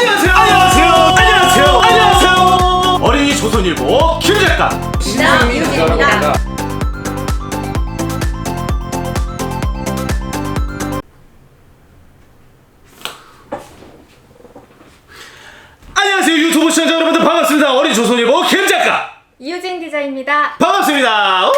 안녕하세요. 안녕하세요. 안녕하세요. 안녕하세요. 어린이 조선일보 김 작가. 이유진입니다. 안녕하세요 유튜브 시청자 여러분들 반갑습니다. 어린이 조선일보 김 작가. 이유진 기자입니다. 반갑습니다. 우!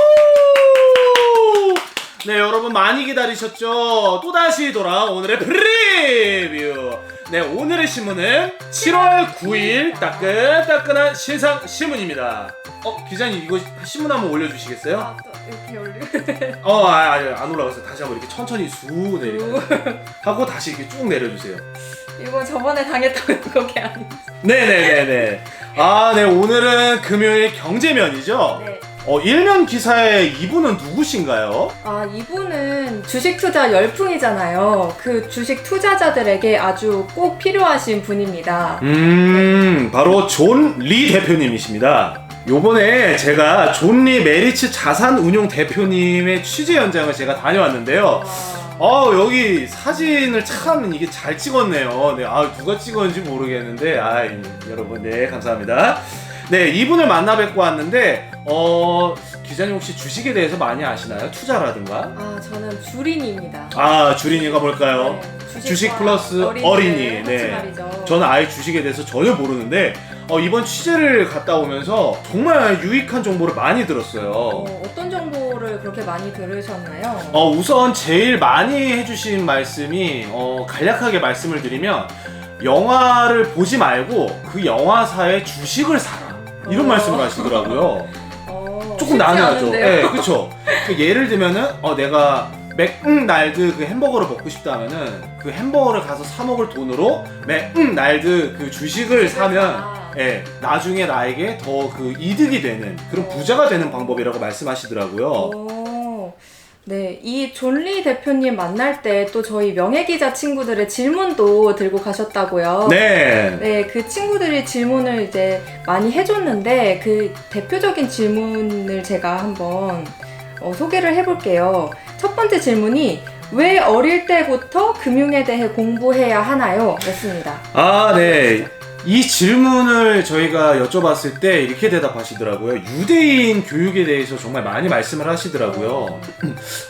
네 여러분 많이 기다리셨죠? 또다시 돌아온 오늘의 프리뷰. 네 오늘의 신문은 7월 9일 따끈따끈한 신상 신문입니다. 어 기자님 이거 신문 한번 올려주시겠어요? 아, 또 이렇게 올리고 어, 아, 아니, 안 올라가서 다시 한번 이렇게 천천히 쑥 내리고 하고 다시 이렇게 쭉 내려주세요. 이거 저번에 당했던 그게 아니에요. 네네네네. 아, 네, 오늘은 금요일 경제면이죠? 네. 어, 일면 기사에 이분은 누구신가요? 아 이분은 주식 투자 열풍이잖아요. 그 주식 투자자들에게 아주 꼭 필요하신 분입니다. 음, 바로 존 리 대표님이십니다. 요번에 제가 존 리 메리츠 자산 운용 대표님의 취재 현장을 제가 다녀왔는데요. 와, 어 여기 사진을 참 이게 잘 찍었네요. 네, 아 누가 찍었는지 모르겠는데 아 이, 여러분 네 감사합니다. 네 이분을 만나 뵙고 왔는데 어 기자님 혹시 주식에 대해서 많이 아시나요? 투자라든가? 아 저는 주린입니다. 아 주린이가 뭘까요? 네, 주식 플러스 어린이. 네. 말이죠. 저는 아예 주식에 대해서 전혀 모르는데 어, 이번 취재를 갔다 오면서 정말 유익한 정보를 많이 들었어요. 어, 어떤 정보를 그렇게 많이 들으셨나요? 어, 우선 제일 많이 해주신 말씀이 어, 간략하게 말씀을 드리면 영화를 보지 말고 그 영화사의 주식을 사라 이런 어. 말씀을 하시더라고요. 어, 조금 쉽지 난해하죠. 않은데요? 네, 그렇죠. 예를 들면은 어, 내가 맥날드 그 햄버거를 먹고 싶다면은 그 햄버거를 가서 사 먹을 돈으로 맥날드 그 주식을 사면 아, 예, 나중에 나에게 더 그 이득이 되는 그런 부자가 되는 방법이라고 말씀하시더라고요. 오, 네, 이 존리 대표님 만날 때 또 저희 명예기자 친구들의 질문도 들고 가셨다고요. 네. 네, 그 친구들이 질문을 이제 많이 해줬는데 그 대표적인 질문을 제가 한번 어, 소개를 해볼게요. 첫 번째 질문이 왜 어릴 때부터 금융에 대해 공부해야 하나요? 였습니다. 아, 네. 이 질문을 저희가 여쭤봤을 때 이렇게 대답하시더라고요. 유대인 교육에 대해서 정말 많이 말씀을 하시더라고요.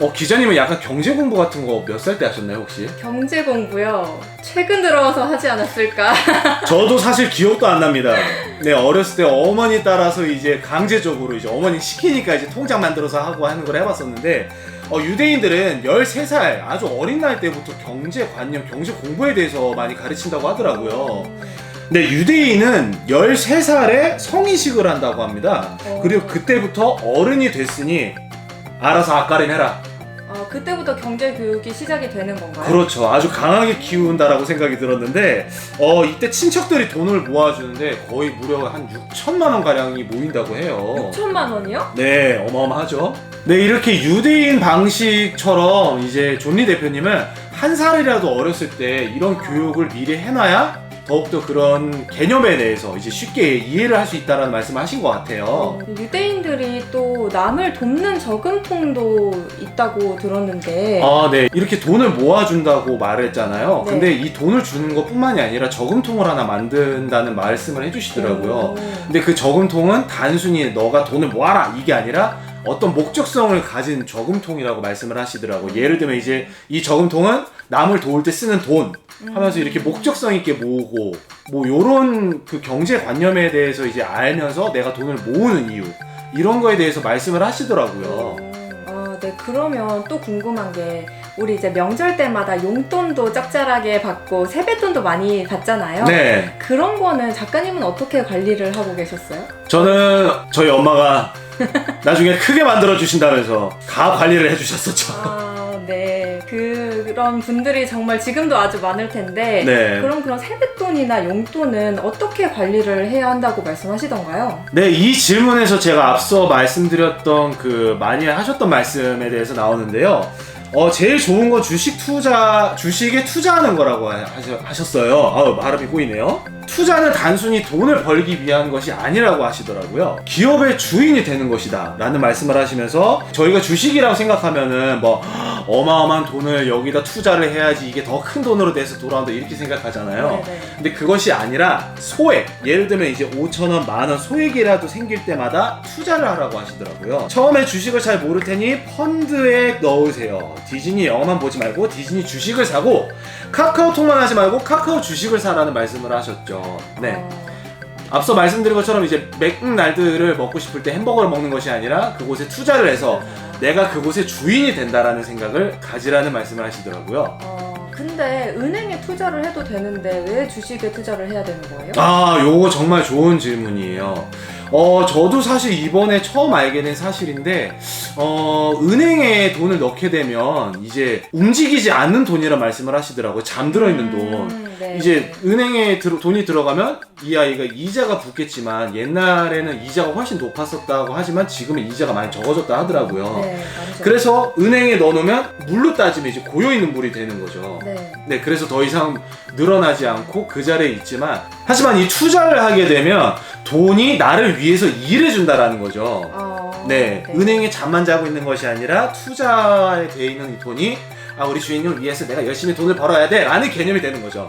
어, 기자님은 약간 경제 공부 같은 거 몇 살 때 하셨나요, 혹시? 경제 공부요. 최근 들어와서 하지 않았을까? 저도 사실 기억도 안 납니다. 네, 어렸을 때 어머니 따라서 이제 강제적으로 이제 어머니 시키니까 이제 통장 만들어서 하고 하는 걸 해봤었는데, 어, 유대인들은 13살 아주 어린 나이 때부터 경제 관념, 경제 공부에 대해서 많이 가르친다고 하더라고요. 네, 유대인은 13살에 성인식을 한다고 합니다. 어. 그리고 그때부터 어른이 됐으니 알아서 앞가림 해라. 아, 그때부터 경제 교육이 시작이 되는 건가요? 그렇죠. 아주 강하게 키운다라고 생각이 들었는데, 어, 이때 친척들이 돈을 모아주는데 거의 무려 한 6천만 원 가량이 모인다고 해요. 6천만 원이요? 네, 어마어마하죠. 네, 이렇게 유대인 방식처럼 이제 존리 대표님은 한 살이라도 어렸을 때 이런 교육을 미리 해놔야 더욱더 그런 개념에 대해서 이제 쉽게 이해를 할 수 있다는 말씀을 하신 것 같아요. 어, 유대인들이 또 남을 돕는 저금통도 있다고 들었는데 아, 네. 이렇게 돈을 모아준다고 말을 했잖아요. 네. 근데 이 돈을 주는 것 뿐만이 아니라 저금통을 하나 만든다는 말씀을 해주시더라고요. 어, 근데 그 저금통은 단순히 너가 돈을 모아라 이게 아니라 어떤 목적성을 가진 저금통이라고 말씀을 하시더라고요. 예를 들면 이제 이 저금통은 남을 도울 때 쓰는 돈 하면서 이렇게 목적성 있게 모으고 뭐 요런 그 경제 관념에 대해서 이제 알면서 내가 돈을 모으는 이유 이런 거에 대해서 말씀을 하시더라고요. 아, 네 그러면 또 궁금한 게 우리 이제 명절 때마다 용돈도 짭짤하게 받고 세뱃돈도 많이 받잖아요. 네. 그런 거는 작가님은 어떻게 관리를 하고 계셨어요? 저는 저희 엄마가 나중에 크게 만들어 주신다면서 다 관리를 해 주셨었죠. 아, 네. 그런 분들이 정말 지금도 아주 많을 텐데 네. 그럼 그런 세뱃돈이나 용돈은 어떻게 관리를 해야 한다고 말씀하시던가요? 네, 이 질문에서 제가 앞서 말씀드렸던 그 많이 하셨던 말씀에 대해서 나오는데요. 어, 제일 좋은 건 주식 투자, 주식에 투자하는 거라고 하셨, 하셨어요. 아우, 발음이 꼬이네요. 투자는 단순히 돈을 벌기 위한 것이 아니라고 하시더라고요. 기업의 주인이 되는 것이다. 라는 말씀을 하시면서 저희가 주식이라고 생각하면은 뭐 어마어마한 돈을 여기다 투자를 해야지 이게 더 큰 돈으로 돼서 돌아온다 이렇게 생각하잖아요. 네네. 근데 그것이 아니라 소액 예를 들면 이제 5천 원 만 원 소액이라도 생길 때마다 투자를 하라고 하시더라고요 처음에 주식을 잘 모를 테니 펀드에 넣으세요 디즈니 영화만 보지 말고 디즈니 주식을 사고 카카오톡만 하지 말고 카카오 주식을 사라는 말씀을 하셨죠 네 어, 앞서 말씀드린 것처럼 이제 맥날드를 먹고 싶을 때 햄버거를 먹는 것이 아니라 그곳에 투자를 해서 내가 그곳의 주인이 된다라는 생각을 가지라는 말씀을 하시더라고요 어, 근데 은행에 투자를 해도 되는데 왜 주식에 투자를 해야 되는 거예요? 아, 요거 정말 좋은 질문이에요. 어, 저도 사실 이번에 처음 알게 된 사실인데, 어, 은행에 돈을 넣게 되면 이제 움직이지 않는 돈이라 말씀을 하시더라고요. 잠들어 있는 돈. 음, 네. 이제 은행에 들어- 돈이 들어가면 이 아이가 이자가 붙겠지만 옛날에는 이자가 훨씬 높았었다고 하지만 지금은 이자가 많이 적어졌다 하더라고요. 네. 그래서 은행에 넣어놓으면 물로 따지면 이제 고여있는 물이 되는 거죠. 네. 네, 그래서 더 이상 늘어나지 않고 그 자리에 있지만 하지만 이 투자를 하게 되면 돈이 나를 위해서 일해 준다라는 거죠. 어, 네, 은행에 잠만 자고 있는 것이 아니라 투자에 돼 있는 이 돈이 아 우리 주인을 위해서 내가 열심히 돈을 벌어야 돼라는 개념이 되는 거죠.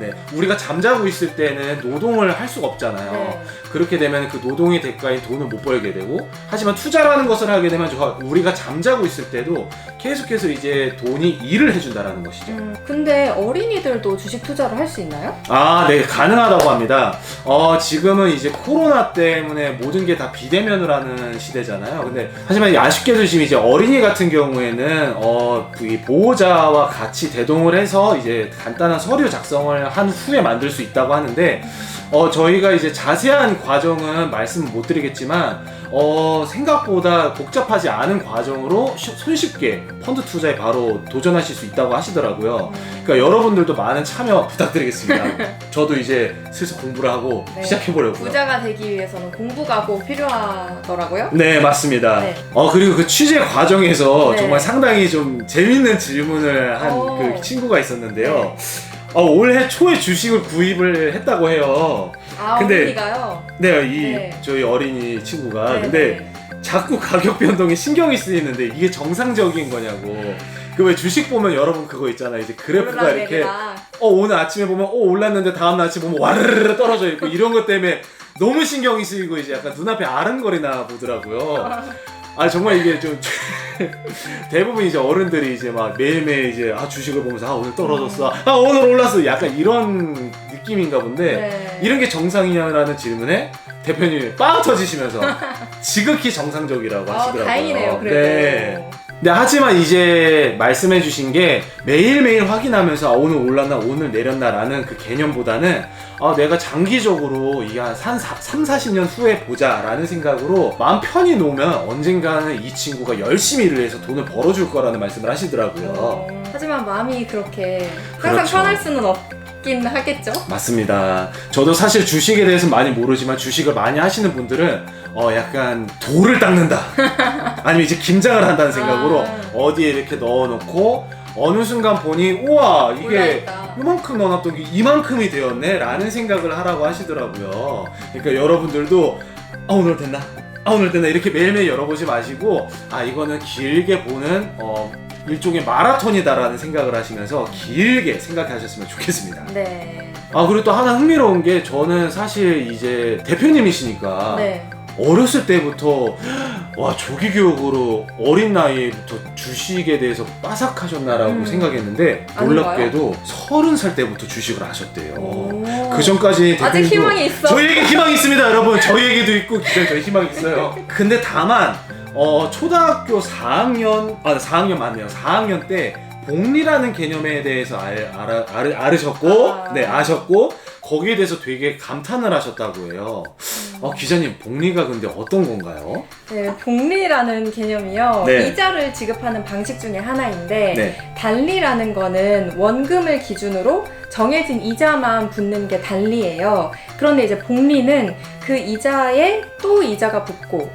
어, 네, 우리가 잠자고 있을 때는 노동을 할 수가 없잖아요. 네. 그렇게 되면 그 노동의 대가인 돈을 못 벌게 되고 하지만 투자라는 것을 하게 되면 저- 우리가 잠자고 있을 때도 계속해서 이제 돈이 일을 해준다라는 것이죠. 음, 근데 어린이들도 주식 투자를 할 수 있나요? 아, 네, 가능하다고 합니다. 어, 지금은 이제 코로나 때문에 모든 게 다 비대면으로 하는 시대잖아요. 근데, 하지만 아쉽게도 지금 이제 어린이 같은 경우에는, 어, 이 보호자와 같이 대동을 해서 이제 간단한 서류 작성을 한 후에 만들 수 있다고 하는데, 어, 저희가 이제 자세한 과정은 말씀 못 드리겠지만, 어, 생각보다 복잡하지 않은 과정으로 쉬- 손쉽게 펀드 투자에 바로 도전하실 수 있다고 하시더라고요. 음, 그러니까 여러분들도 많은 참여 부탁드리겠습니다. 저도 이제 슬슬 공부를 하고 네. 시작해 보려고요. 부자가 되기 위해서는 공부가 꼭 필요하더라고요. 네, 맞습니다. 네. 어, 그리고 그 취재 과정에서 네. 정말 상당히 좀 재밌는 질문을 한 오. 그 친구가 있었는데요. 어, 올해 초에 주식을 구입을 했다고 해요. 아, 근데- 어린이가요? 네, 이 네. 저희 어린이 친구가. 네, 근데 네. 자꾸 가격 변동에 신경이 쓰이는데 이게 정상적인 거냐고. 그 왜 주식 보면 여러분 그거 있잖아요. 이제 그래프가 이렇게 오르락내리락. 어 오늘 아침에 보면 어 올랐는데 다음 날 아침에 보면 와르르 떨어져 있고 이런 것 때문에 너무 신경이 쓰이고 이제 약간 눈앞에 아른거리나 보더라고요. 아 정말 이게 좀 대부분 이제 어른들이 이제 막 매일매일 이제 아 주식을 보면서 아 오늘 떨어졌어 아 오늘 올랐어 약간 이런 느낌인가 본데 네. 이런 게 정상이냐라는 질문에 대표님이 빵 터지시면서 지극히 정상적이라고 어, 하시더라고요. 다행이네요, 그래도. 네. 네, 하지만 이제 말씀해 주신 게 매일매일 확인하면서 아, 오늘 올랐나 오늘 내렸나라는 그 개념보다는 아, 내가 장기적으로 이게 한 3, 40년 후에 보자라는 생각으로 마음 편히 놓으면 언젠가는 이 친구가 열심히 일을 해서 돈을 벌어줄 거라는 말씀을 하시더라고요. 어, 하지만 마음이 그렇게 항상 그렇죠. 편할 수는 없 긴 하겠죠? 맞습니다. 저도 사실 주식에 대해서 많이 모르지만 주식을 많이 하시는 분들은 어 약간 돌을 닦는다. 아니면 이제 김장을 한다는 생각으로 아. 어디에 이렇게 넣어놓고 어느 순간 보니 우와 이게 올라있다. 이만큼 넣어놨던 게 이만큼이 되었네 라는 생각을 하라고 하시더라고요. 그러니까 여러분들도 아 오늘 됐나? 아 오늘 됐나? 이렇게 매일매일 열어보지 마시고 아 이거는 길게 보는 어 일종의 마라톤이다라는 생각을 하시면서 길게 생각하셨으면 좋겠습니다. 네. 아 그리고 또 하나 흥미로운 게 저는 사실 이제 대표님이시니까 네. 어렸을 때부터 와 조기 교육으로 어린 나이부터 주식에 대해서 빠삭하셨나라고 음. 생각했는데? 놀랍게도 서른 살 때부터 주식을 하셨대요. 오. 그 전까지 아직 대표님도 희망이 있어. 저희에게 희망이 있습니다, 여러분. 저희에게도 있고 기존 저희 희망이 있어요. 근데 다만 어, 초등학교 4학년 아 4학년 맞네요. 4학년 때 복리라는 개념에 대해서 알, 알아, 알, 알으셨고 아. 네 아셨고 거기에 대해서 되게 감탄을 하셨다고 해요. 어, 기자님 복리가 근데 어떤 건가요? 네, 복리라는 개념이요. 네. 이자를 지급하는 방식 중에 하나인데 네. 단리라는 거는 원금을 기준으로 정해진 이자만 붙는 게 단리예요. 그런데 이제 복리는 그 이자에 또 이자가 붙고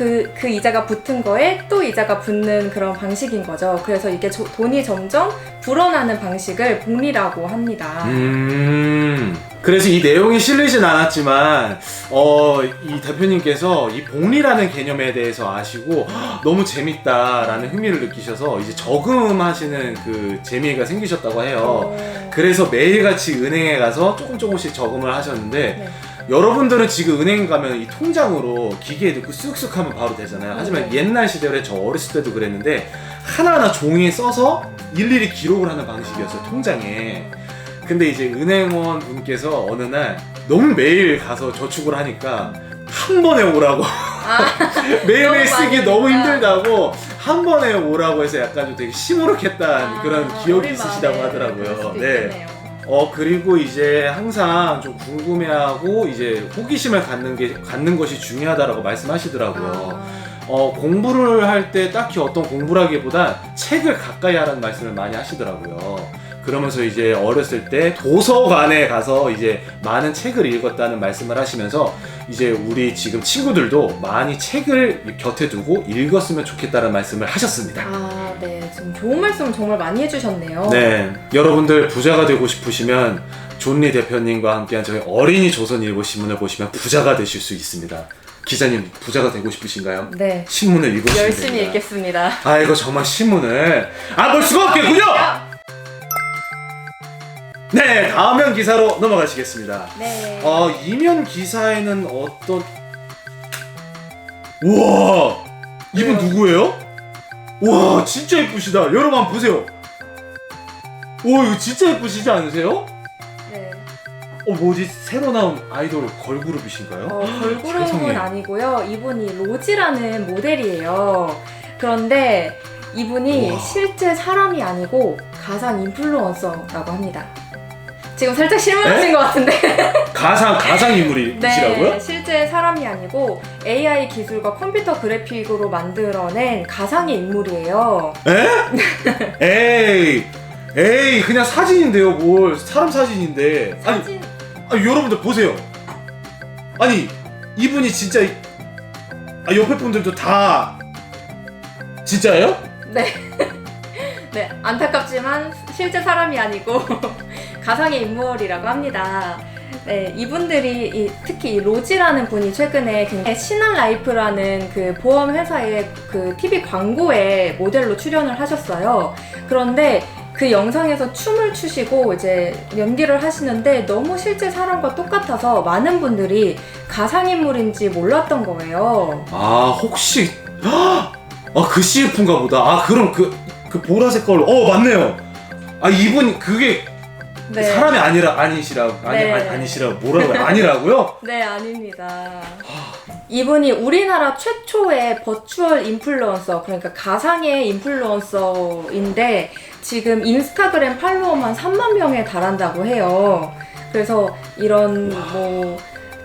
그, 그 이자가 붙은 거에 또 이자가 붙는 그런 방식인 거죠. 그래서 이게 조- 돈이 점점 불어나는 방식을 복리라고 합니다. 음. 그래서 이 내용이 실리진 않았지만 어, 이 대표님께서 이 복리라는 개념에 대해서 아시고 "헉, 너무 재밌다라는 흥미를 느끼셔서 이제 저금하시는 그 재미가 생기셨다고 해요. 어, 그래서 매일같이 은행에 가서 조금 조금씩 저금을 하셨는데 네. 여러분들은 지금 은행 가면 이 통장으로 기계에 넣고 쓱쓱 하면 바로 되잖아요. 하지만 네. 옛날 시절에 저 어렸을 때도 그랬는데 하나하나 종이에 써서 일일이 기록을 하는 방식이었어요. 통장에. 근데 이제 은행원 분께서 어느 날 너무 매일 가서 저축을 하니까 한 번에 오라고 아, 매일매일 너무 쓰기 많으니까. 너무 힘들다고 한 번에 오라고 해서 약간 좀 되게 시무룩했다는 그런 아, 기억이 어린 있으시다고 마음에 그럴 하더라고요. 수도 네. 있겠네요. 어 그리고 이제 항상 좀 궁금해하고 이제 호기심을 갖는 게 갖는 것이 중요하다라고 말씀하시더라고요. 아, 어 공부를 할 때 딱히 어떤 공부라기보다 책을 가까이 하라는 말씀을 많이 하시더라고요. 그러면서 이제 어렸을 때 도서관에 가서 이제 많은 책을 읽었다는 말씀을 하시면서 이제 우리 지금 친구들도 많이 책을 곁에 두고 읽었으면 좋겠다는 말씀을 하셨습니다. 아, 네. 지금 좋은 말씀 정말 많이 해주셨네요. 네, 여러분들 부자가 되고 싶으시면 존리 대표님과 함께한 저희 어린이 조선일보 신문을 보시면 부자가 되실 수 있습니다. 기자님 부자가 되고 싶으신가요? 네. 신문을 읽으시면 열심히 됩니다. 읽겠습니다. 아이고 정말 신문을 안 볼 수가 없겠군요. 네, 다음면 기사로 넘어가시겠습니다. 네. 어, 이면 기사에는 어떤 우와 이분 왜요? 누구예요? 와 진짜 예쁘시다. 여러분 한번 보세요. 오 이거 진짜 예쁘시지 않으세요? 네. 어 뭐지 새로 나온 아이돌 걸그룹이신가요? 어, 걸그룹은. 아니고요. 이분이 로지라는 모델이에요. 그런데 이분이 우와. 실제 사람이 아니고 가상 인플루언서라고 합니다. 지금 살짝 실망하신 것 같은데. 가상 가상 인물이시라고요? 네, 실제 사람이 아니고 AI 기술과 컴퓨터 그래픽으로 만들어낸 가상의 인물이에요. 에이 에이 그냥 사진인데요 뭘 사람 사진인데 아니 사진 아니 여러분들 보세요. 아니 이분이 진짜 이- 아, 옆에 분들도 다 진짜예요? 네. 네, 안타깝지만 실제 사람이 아니고 가상의 인물이라고 합니다. 네, 이분들이 이- 특히 이 로지라는 분이 최근에 굉장히 신한 라이프라는 그 보험 회사의 그 TV 광고에 모델로 출연을 하셨어요. 그런데 그 영상에서 춤을 추시고 이제 연기를 하시는데 너무 실제 사람과 똑같아서 많은 분들이 가상인물인지 몰랐던 거예요. 아 혹시 아 그 CF인가 보다. 아 그럼 그 그 보라색 걸로 어 맞네요. 아 이분 그게 네. 사람이 아니라 아니시라 아니 네. 아니, 아니시라 뭐라고요? 아니라고요? 네, 아닙니다. 이분이 우리나라 최초의 버추얼 인플루언서, 그러니까 가상의 인플루언서인데 지금 인스타그램 팔로워만 3만 명에 달한다고 해요. 그래서 이런 뭐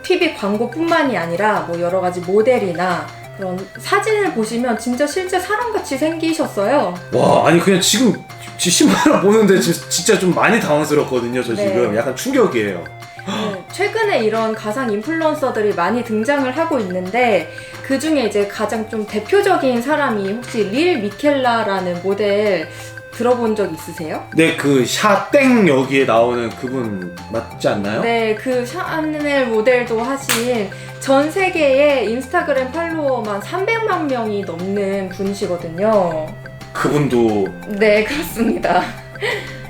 TV 광고뿐만이 아니라 뭐 여러 가지 모델이나 그런 사진을 보시면 진짜 실제 사람같이 생기셨어요. 와 아니 그냥 지금 지- 신문을 보는데 지금 진짜 좀 많이 당황스럽거든요. 저 네. 지금 약간 충격이에요. 네, 최근에 이런 가상 인플루언서들이 많이 등장을 하고 있는데 그 중에 이제 가장 좀 대표적인 사람이 혹시 릴 미켈라라는 모델 들어본 적 있으세요? 네, 그 샤땡 여기에 나오는 그분 맞지 않나요? 네, 그 샤넬 모델도 하신 전 세계의 인스타그램 팔로워만 300만 명이 넘는 분이시거든요. 그분도 네, 그렇습니다.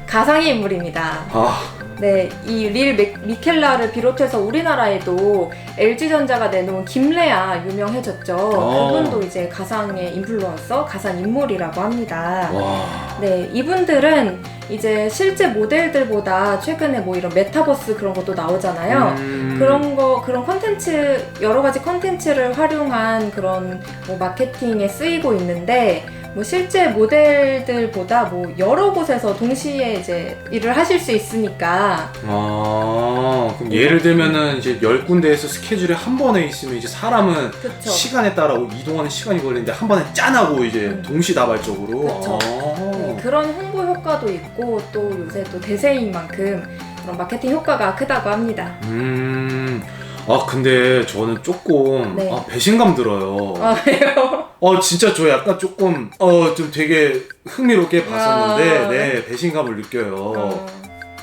가상의 인물입니다. 아, 네, 이 릴 미켈라를 비롯해서 우리나라에도 LG전자가 내놓은 김레아 유명해졌죠. 어. 그분도 이제 가상의 인플루언서, 가상 인물이라고 합니다. 와. 네, 이분들은 이제 실제 모델들보다 최근에 뭐 이런 메타버스 그런 것도 나오잖아요. 음, 그런 거 그런 컨텐츠 여러 가지 컨텐츠를 활용한 그런 뭐 마케팅에 쓰이고 있는데 뭐 실제 모델들보다 뭐 여러 곳에서 동시에 이제 일을 하실 수 있으니까 아, 그럼 예를 들면은 이제 열 군데에서 스케줄이 한 번에 있으면 이제 사람은 그쵸 시간에 따라 이동하는 시간이 걸리는데 한 번에 짠하고 이제 음. 동시다발적으로. 그쵸. 아. 네, 그런 홍보 효과도 있고 또 요새 또 대세인 만큼 그런 마케팅 효과가 크다고 합니다. 음. 아 근데 저는 조금 네. 아, 배신감 들어요. 아 왜요? 어 진짜 저 약간 조금 어 좀 되게 흥미롭게 봤었는데 아. 네 배신감을 느껴요. 어,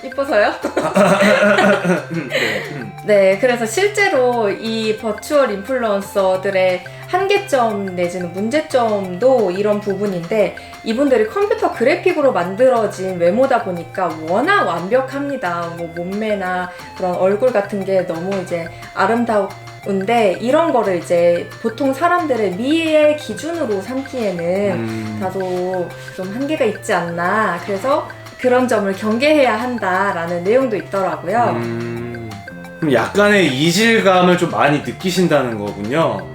이뻐서요? 음, 네. 음. 네, 그래서 실제로 이 버추얼 인플루언서들의 한계점 내지는 문제점도 이런 부분인데 이분들이 컴퓨터 그래픽으로 만들어진 외모다 보니까 워낙 완벽합니다. 뭐 몸매나 그런 얼굴 같은 게 너무 이제 아름다운데 이런 거를 이제 보통 사람들의 미의 기준으로 삼기에는 음. 다소 좀 한계가 있지 않나. 그래서 그런 점을 경계해야 한다라는 내용도 있더라고요. 음. 그럼 약간의 이질감을 좀 많이 느끼신다는 거군요.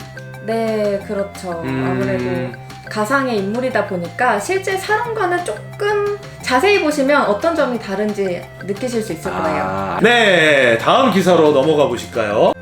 네, 그렇죠. 음. 아무래도 가상의 인물이다 보니까 실제 사람과는 조금 자세히 보시면 어떤 점이 다른지 느끼실 수 있을 거예요. 아, 네, 다음 기사로 넘어가 보실까요?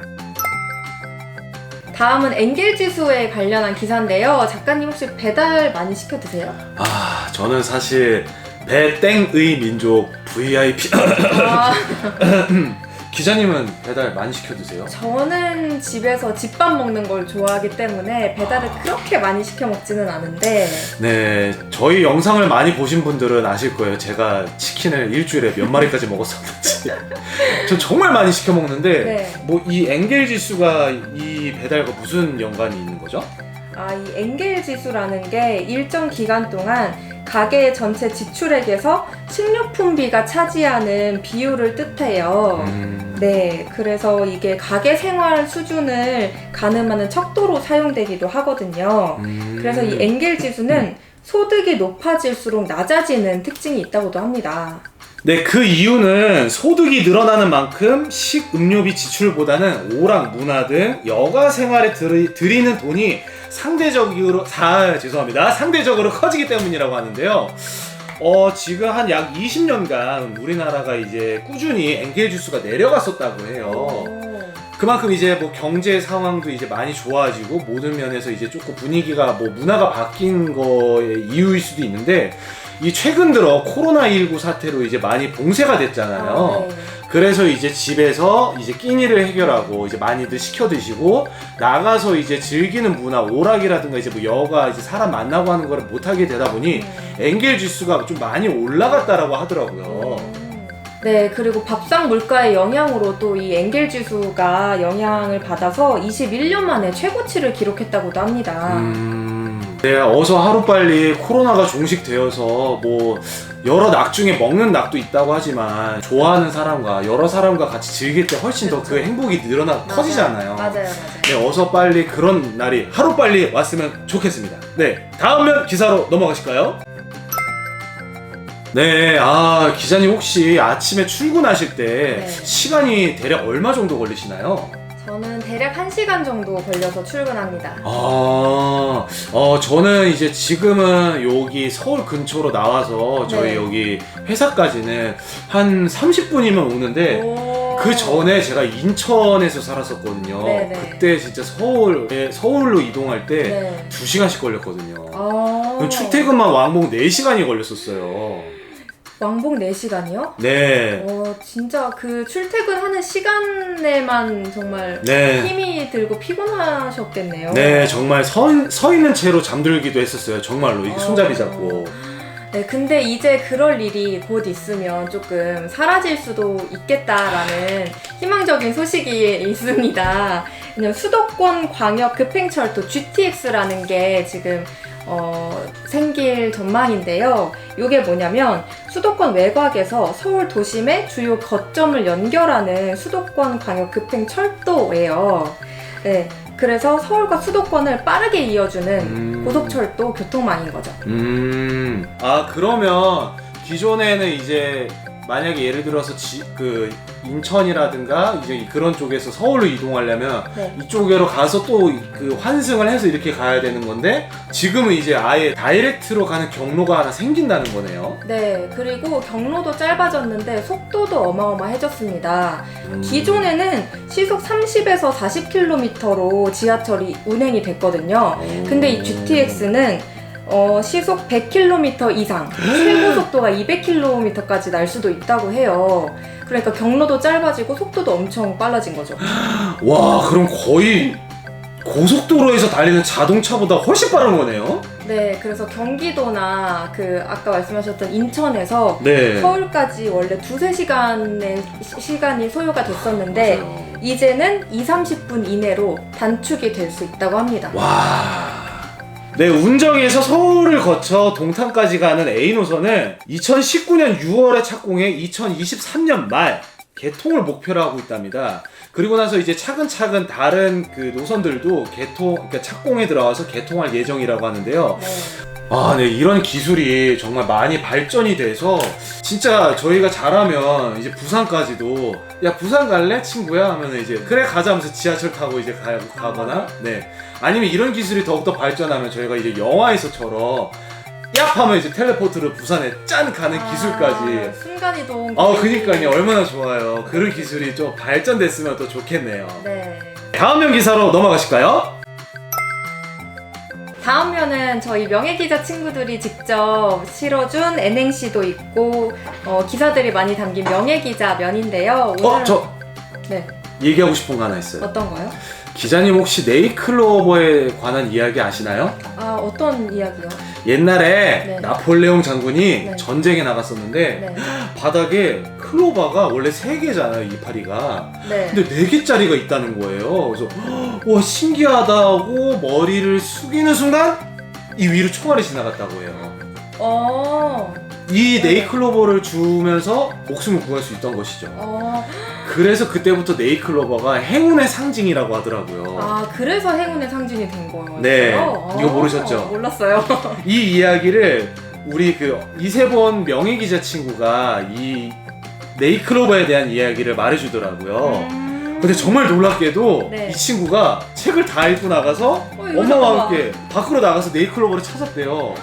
다음은 엔겔 지수에 관련한 기사인데요. 작가님 혹시 배달 많이 시켜 드세요? 아, 저는 사실 배땡의 민족 VIP 아, 기자님은 배달 많이 시켜 드세요? 저는 집에서 집밥 먹는 걸 좋아하기 때문에 배달을 그렇게 많이 시켜 먹지는 않은데 네, 저희 영상을 많이 보신 분들은 아실 거예요. 제가 치킨을 일주일에 몇 마리까지 먹었었는지. 전 정말 많이 시켜 먹는데, 네. 뭐이 엔겔 지수가 이 배달과 무슨 연관이 있는 거죠? 아, 이 엔겔 지수라는 게 일정 기간 동안 가게 전체 지출액에서 식료품비가 차지하는 비율을 뜻해요. 음, 네, 그래서 이게 가게 생활 수준을 가늠하는 척도로 사용되기도 하거든요. 음. 그래서 이 엔겔 지수는 소득이 높아질수록 낮아지는 특징이 있다고도 합니다. 네, 그 이유는 소득이 늘어나는 만큼 식음료비 지출보다는 오락, 문화 등 여가 생활에 들이, 들이는 돈이 상대적으로 사 죄송합니다 상대적으로 커지기 때문이라고 하는데요. 어 지금 한 약 20년간 우리나라가 이제 꾸준히 엔겔 지수가 내려갔었다고 해요. 오. 그만큼 이제 뭐 경제 상황도 이제 많이 좋아지고 모든 면에서 이제 조금 분위기가 뭐 문화가 바뀐 거의 이유일 수도 있는데 이 최근 들어 코로나19 사태로 이제 많이 봉쇄가 됐잖아요. 아, 네. 그래서 이제 집에서 이제 끼니를 해결하고 이제 많이들 시켜 드시고 나가서 이제 즐기는 문화 오락이라든가 이제 뭐 여가 이제 사람 만나고 하는 거를 못 하게 되다 보니 음. 엔겔 지수가 좀 많이 올라갔다라고 하더라고요. 음. 네, 그리고 밥상 물가의 영향으로 또 이 엔겔 지수가 영향을 받아서 21년 만에 최고치를 기록했다고도 합니다. 음, 네, 어서 하루빨리 코로나가 종식되어서 뭐 여러 낙 중에 먹는 낙도 있다고 하지만 좋아하는 사람과 여러 사람과 같이 즐길 때 훨씬 더 그 행복이 늘어나. 커지잖아요. 맞아요, 맞아요. 네, 어서 빨리 그런 날이 하루빨리 왔으면 좋겠습니다. 네, 다음 면 기사로 넘어가실까요? 네, 아, 기자님 혹시 아침에 출근하실 때 네. 시간이 대략 얼마 정도 걸리시나요? 저는 대략 1시간 정도 걸려서 출근합니다. 아, 어, 저는 이제 지금은 여기 서울 근처로 나와서 저희 네. 여기 회사까지는 한 30분이면 오는데 오. 그 전에 제가 인천에서 살았었거든요. 네네. 그때 진짜 서울, 예, 서울로 이동할 때 네. 2시간씩 걸렸거든요. 아. 출퇴근만 왕복 4시간이 걸렸었어요. 왕복 4시간이요? 네. 어, 진짜 그 출퇴근하는 시간에만 정말 네. 힘이 들고 피곤하셨겠네요. 네, 정말 서, 서 있는 채로 잠들기도 했었어요. 정말로. 이게 손잡이 어. 잡고. 네, 근데 이제 그럴 일이 곧 있으면 조금 사라질 수도 있겠다라는 희망적인 소식이 있습니다. 그냥 수도권 광역 급행철도 GTX라는 게 지금 어, 생 길 전망인데요. 이게 뭐냐면 수도권 외곽에서 서울 도심의 주요 거점을 연결하는 수도권 광역 급행 철도예요. 네, 그래서 서울과 수도권을 빠르게 이어주는 음. 고속철도 교통망인 거죠. 음. 아 그러면 기존에는 이제 만약에 예를 들어서 지, 그 인천이라든가 이제 그런 쪽에서 서울로 이동하려면 네. 이쪽으로 가서 또 그 환승을 해서 이렇게 가야 되는 건데 지금은 이제 아예 다이렉트로 가는 경로가 하나 생긴다는 거네요. 네, 그리고 경로도 짧아졌는데 속도도 어마어마해졌습니다. 음. 기존에는 시속 30에서 40km로 지하철이 운행이 됐거든요. 근데 이 GTX는 어, 시속 100km 이상, 최고 속도가 200km까지 날 수도 있다고 해요. 그러니까 경로도 짧아지고 속도도 엄청 빨라진 거죠. 와 그럼 거의 고속도로에서 달리는 자동차보다 훨씬 빠른 거네요. 네, 그래서 경기도나 그 아까 말씀하셨던 인천에서 네. 서울까지 원래 두세 시간의 시- 시간이 소요가 됐었는데 맞아요. 이제는 2, 30분 이내로 단축이 될 수 있다고 합니다. 와. 네, 운정에서 서울을 거쳐 동탄까지 가는 A 노선은 2019년 6월에 착공해 2023년 말 개통을 목표로 하고 있답니다. 그리고 나서 이제 차근차근 다른 그 노선들도 개통, 그러니까 착공에 들어와서 개통할 예정이라고 하는데요. 네. 아, 네, 이런 기술이 정말 많이 발전이 돼서 진짜 저희가 잘하면 이제 부산까지도 야 부산 갈래? 친구야? 하면 이제 그래 가자. 하면서 지하철 타고 이제 가, 가거나 네. 아니면 이런 기술이 더욱더 발전하면 저희가 이제 영화에서처럼 얍 하면 이제 텔레포트로 부산에 짠 가는 기술까지. 아, 순간이동. 아 그니까요. 얼마나 좋아요. 그런 기술이 좀 발전됐으면 또 좋겠네요. 네. 다음 면 기사로 넘어가실까요? 다음 면은 저희 명예기자 친구들이 직접 실어준 N행시도 있고 어, 기사들이 많이 담긴 명예기자 면인데요. 어 오늘은- 저네 얘기하고 싶은 거 하나 있어요 어떤 거요? 기자님 혹시 네이클로버에 관한 이야기 아시나요? 아 어떤 이야기요? 옛날에 네. 나폴레옹 장군이 네. 전쟁에 나갔었는데 네. 바닥에 클로바가 원래 세 개잖아요 이파리가 네. 근데 네 개짜리가 있다는 거예요 그래서 "헉, 와 신기하다고 머리를 숙이는 순간 이 위로 총알이 지나갔다고 해요 어. 이 네. 네이클로버를 주면서 목숨을 구할 수 있던 것이죠 어. 그래서 그때부터 네이클로버가 행운의 상징이라고 하더라고요 아 그래서 행운의 상징이 된 거예요. 네. 아, 이거 모르셨죠? 몰랐어요. 이 이야기를 우리 그 이세번 명예 기자 친구가 이 네이클로버에 대한 이야기를 말해주더라고요. 음. 근데 정말 놀랍게도 네. 이 친구가 책을 다 읽고 나가서 어, 이거 엄마와 잠깐만. 함께 밖으로 나가서 네이클로버를 찾았대요.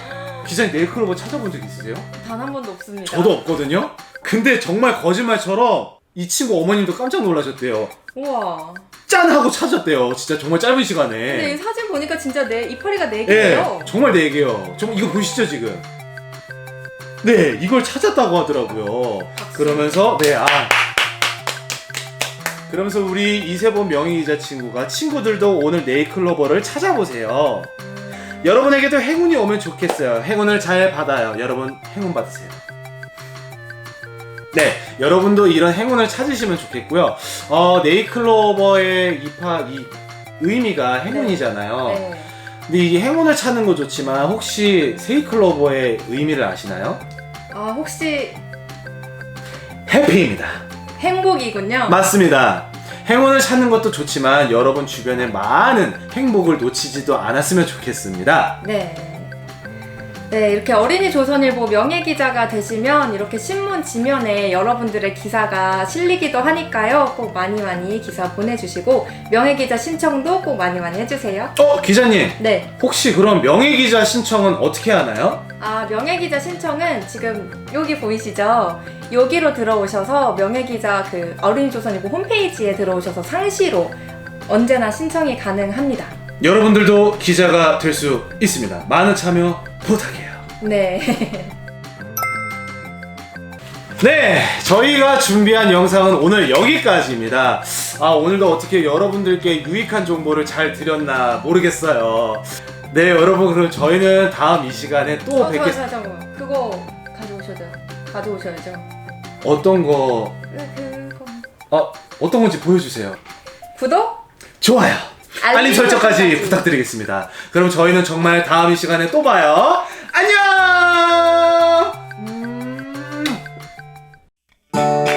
기자님 네이클로버 찾아본 적 있으세요? 단 한 번도 없습니다. 저도 없거든요. 근데 정말 거짓말처럼 이 친구 어머님도 깜짝 놀라셨대요. 우와. 짠 하고 찾았대요. 진짜 정말 짧은 시간에. 근데 이 사진 보니까 진짜 네 이파리가 네 예, 개예요. 정말 네 개요. 정말 이거 보시죠 지금. 네, 이걸 찾았다고 하더라고요. 그러면서 네, 아. 그러면서 우리 이세본 명의 기자 친구가 친구들도 오늘 네이클로버를 찾아보세요. 여러분에게도 행운이 오면 좋겠어요. 행운을 잘 받아요. 여러분 행운 받으세요. 네, 여러분도 이런 행운을 찾으시면 좋겠고요. 어, 네이클로버의 이파 이 의미가 행운이잖아요. 네. 근데 이게 행운을 찾는 거 좋지만 혹시 세이클로버의 의미를 아시나요? 아 혹시 해피입니다. 행복이군요. 맞습니다. 행운을 찾는 것도 좋지만 여러분 주변에 많은 행복을 놓치지도 않았으면 좋겠습니다. 네. 네, 이렇게 어린이 조선일보 명예 기자가 되시면 이렇게 신문 지면에 여러분들의 기사가 실리기도 하니까요. 꼭 많이 많이 기사 보내주시고 명예 기자 신청도 꼭 많이 많이 해주세요. 어, 기자님. 네. 혹시 그럼 명예 기자 신청은 어떻게 하나요? 아, 명예 기자 신청은 지금 여기 보이시죠? 여기로 들어오셔서 명예 기자 그 어린이 조선일보 홈페이지에 들어오셔서 상시로 언제나 신청이 가능합니다. 여러분들도 기자가 될 수 있습니다. 많은 참여 부탁해요. 네. 네, 저희가 준비한 영상은 오늘 여기까지입니다. 아, 오늘도 어떻게 여러분들께 유익한 정보를 잘 드렸나 모르겠어요. 네, 여러분, 그럼 저희는 다음 이 시간에 또 어, 뵙겠습니다. 저, 저, 저, 그거 가져오셔야죠. 가져오셔야죠. 어떤 거, 그, 그거. 어, 어떤 건지 보여주세요. 구독? 좋아요. 알림 설정까지 부탁드리겠습니다. 그럼 저희는 정말 다음 시간에 또 봐요. 안녕! 음...